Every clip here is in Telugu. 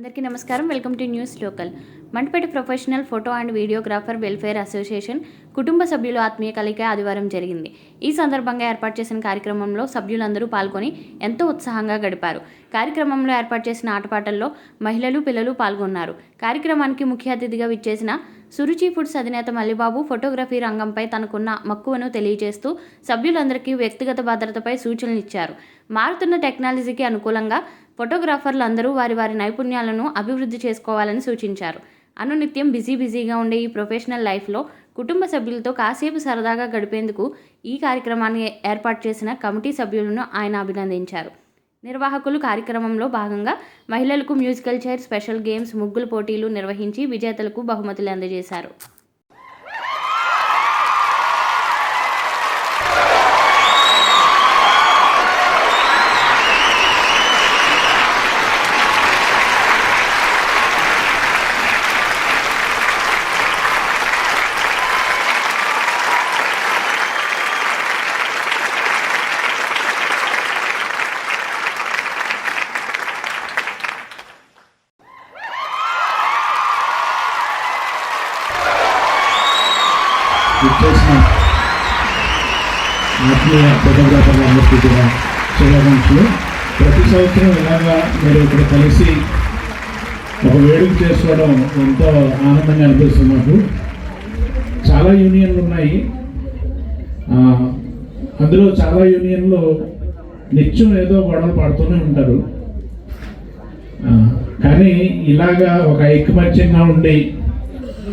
అందరికీ నమస్కారం. Welcome to news local Mandapeta professional photo and videographer welfare association కుటుంబ సభ్యుల ఆత్మీయ కలిక ఆదివారం జరిగింది. ఈ సందర్భంగా ఏర్పాటు చేసిన కార్యక్రమంలో సభ్యులందరూ పాల్గొని ఎంతో ఉత్సాహంగా గడిపారు. కార్యక్రమంలో ఏర్పాటు చేసిన ఆటపాటల్లో మహిళలు పిల్లలు పాల్గొన్నారు. కార్యక్రమానికి ముఖ్య అతిథిగా విచ్చేసిన సురుచి ఫుడ్స్ అధినేత మల్లిబాబు ఫోటోగ్రఫీ రంగంపై తనకున్న మక్కువను తెలియజేస్తూ సభ్యులందరికీ వ్యక్తిగత భద్రతపై సూచనలు ఇచ్చారు మారుతున్న టెక్నాలజీకి అనుకూలంగా ఫోటోగ్రాఫర్లు అందరూ వారి వారి నైపుణ్యాలను అభివృద్ధి చేసుకోవాలని సూచించారు. అనునిత్యం బిజీ బిజీగా ఉండే ఈ ప్రొఫెషనల్ లైఫ్లో కుటుంబ సభ్యులతో కాసేపు సరదాగా గడిపేందుకు ఈ కార్యక్రమాన్ని ఏర్పాటు చేసిన కమిటీ సభ్యులను ఆయన అభినందించారు. నిర్వాహకులు కార్యక్రమంలో భాగంగా మహిళలకు మ్యూజికల్ చైర్ స్పెషల్ గేమ్స్ ముగ్గుల పోటీలు నిర్వహించి విజేతలకు బహుమతులు అందజేశారు. ఇచ్చేసిన ఆత్మీయ ఫోటోగ్రాఫర్లు అందరికీ కూడా శుభాకాంక్షలు. ప్రతి సంవత్సరం ఇలాగా మీరు ఇక్కడ కలిసి ఒక వేడుక చేసుకోవడం ఎంతో ఆనందంగా అనిపిస్తుంది మాకు. చాలా యూనియన్లు ఉన్నాయి. అందులో చాలా యూనియన్లు నిత్యం ఏదో గొడవలు పడుతూనే ఉంటారు. కానీ ఇలాగా ఒక ఐకమత్యంగా ఉండి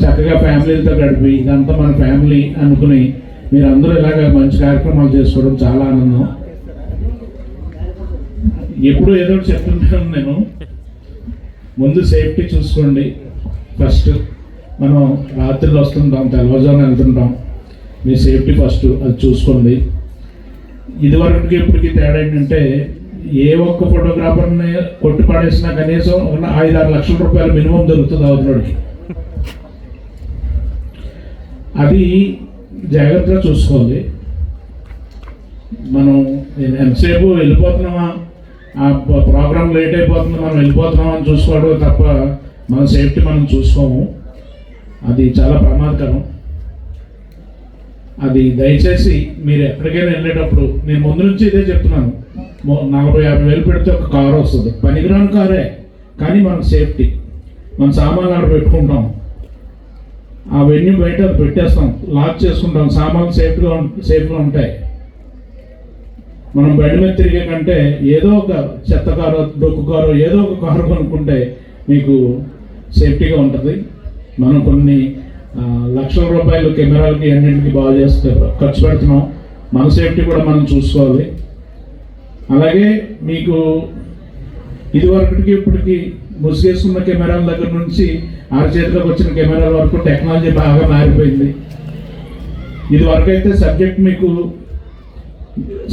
చక్కగా ఫ్యామిలీలతో గడిపి ఇదంతా మన ఫ్యామిలీ అనుకుని మీరు అందరూ ఇలాగ మంచి కార్యక్రమాలు చేసుకోవడం చాలా ఆనందం. ఎప్పుడు ఏదో ఒకటి చెప్తుంటాను నేను. ముందు సేఫ్టీ చూసుకోండి. ఫస్ట్ మనం రాత్రిలో వస్తుంటాం తెల్లవారుజామున వెళ్తుంటాం. మీ సేఫ్టీ ఫస్ట్ అది చూసుకోండి. ఇదివరకు ఇప్పటికి తేడా ఏంటంటే ఏ ఒక్క ఫోటోగ్రాఫర్ని కొట్టి పడేసినా కనీసం ఐదు ఆరు లక్షల రూపాయలు మినిమం దొరుకుతుంది అవతలకి అది జాగ్రత్తగా చూసుకోవాలి. మనం ఎంతసేపు వెళ్ళిపోతున్నామా? ఆ ప్రోగ్రామ్ లేట్ అయిపోతుంది మనం వెళ్ళిపోతున్నామా అని చూసుకోవడం తప్ప మన సేఫ్టీ మనం చూసుకోము. అది చాలా ప్రమాదకరం. అది దయచేసి మీరు ఎక్కడికైనా వెళ్ళేటప్పుడు నేను ముందు నుంచి ఇదే చెప్తున్నాను. నలభై యాభై వేలు పెడితే ఒక కారు వస్తుంది. పనికిరాని కారే కానీ మన సేఫ్టీ. మన సామాన్లు ఆడ పెట్టుకుంటాం. అవన్నీ బయట పెట్టేస్తాం లాక్ చేసుకుంటాం సామాన్లు సేఫ్గా సేఫ్గా ఉంటాయి. మనం బండి మీద తిరిగే కంటే ఏదో ఒక చెత్త కారో డొక్కు కారో ఏదో ఒక కారు కొనుక్కుంటే మీకు సేఫ్టీగా ఉంటుంది. మనం కొన్ని లక్షల రూపాయలు కెమెరాలకి అన్నింటికి బాగా చేస్తే ఖర్చు పెడుతున్నాం. మన సేఫ్టీ కూడా మనం చూసుకోవాలి. అలాగే మీకు ఇదివరకటికి ఇప్పటికి ముసుగేసుకున్న కెమెరాల దగ్గర నుంచి ఆరు చేతిలోకి వచ్చిన కెమెరాల వరకు టెక్నాలజీ బాగా మారిపోయింది. ఇది వరకు అయితే సబ్జెక్ట్ మీకు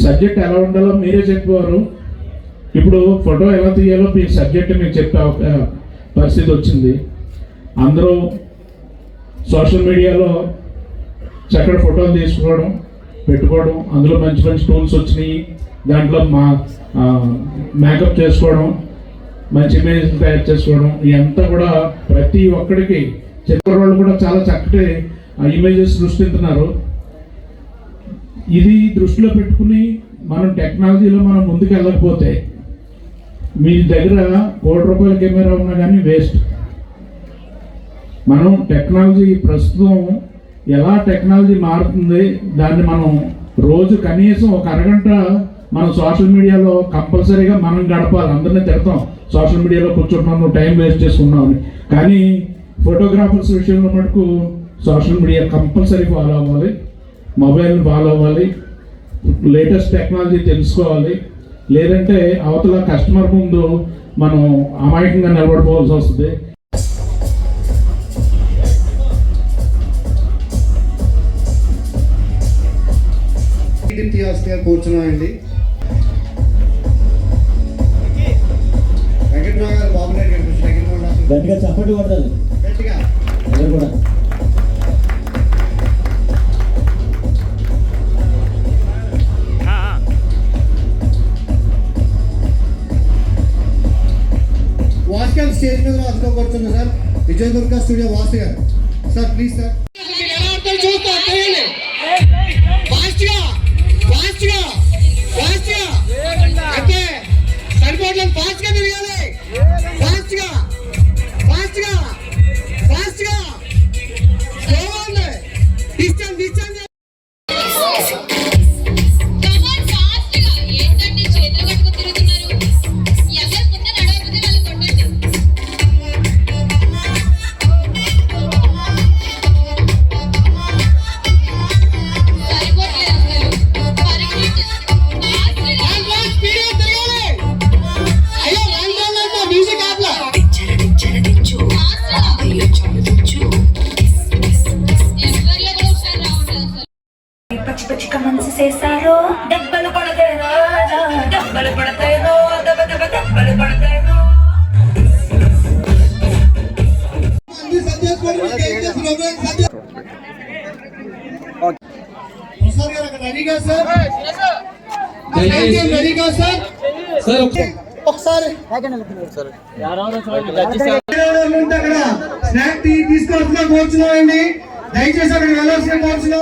సబ్జెక్ట్ ఎలా ఉండాలో మీరే చెప్పేవారు. ఇప్పుడు ఫోటో ఎలా తీయాలో మీ సబ్జెక్ట్ మీకు చెప్పే పరిస్థితి వచ్చింది. అందరూ సోషల్ మీడియాలో చక్కటి ఫోటోలు తీసుకోవడం పెట్టుకోవడం అందులో మంచి మంచి టూల్స్ వచ్చినాయి. దాంట్లో మా మేకప్ చేసుకోవడం మంచి ఇమేజ్ తయారు చేసుకోవడం ఇదంతా కూడా ప్రతి ఒక్కడికి చెప్పిన వాళ్ళు కూడా చాలా చక్కటి ఇమేజెస్ సృష్టిస్తున్నారు ఇది దృష్టిలో పెట్టుకుని మనం టెక్నాలజీలో మనం ముందుకు వెళ్ళకపోతే మీ దగ్గర కోటి రూపాయల కెమెరా ఉన్నా కానీ వేస్ట్ మనం టెక్నాలజీ ప్రస్తుతం ఎలా టెక్నాలజీ మారుతుంది దాన్ని మనం రోజు కనీసం ఒక అరగంట మనం సోషల్ మీడియాలో కంపల్సరీగా మనం గడపాలి అందరినీ తిడతాం. సోషల్ మీడియాలో కూర్చుంటున్నాం నువ్వు టైం వేస్ట్ చేసుకున్నామని కానీ ఫోటోగ్రాఫర్స్ విషయంలో మటుకు సోషల్ మీడియా కంపల్సరీ ఫాలో అవ్వాలి. మొబైల్ని ఫాలో అవ్వాలి. లేటెస్ట్ టెక్నాలజీ తెలుసుకోవాలి. లేదంటే అవతల కస్టమర్ ముందు మనం అమాయకంగా నిలబడిపోవాల్సి వస్తుంది. దీప్తియాస్తిగా కూర్చున్నామండి గట్టిగా చప్పటి కొడతారు ఎవరు కూడా. వాస్కర్ స్టేజ్ మీద రాసుకోబడుతున్నా sir. Vijayadurga studio Vasu garu. Sir please sir. అంటే సరిపోవట్లేదు ఫాస్ట్గా తిరగాలి. దెబ్బలు పడతాయేమో దెబ్బ దెబ్బ దెబ్బలు పడతాయేమో. ఒకసారి తీసుకొస్తున్నా కోర్చులో అండి దయచేసి అక్కడ వెళ్ళాల్సిన కోర్చులో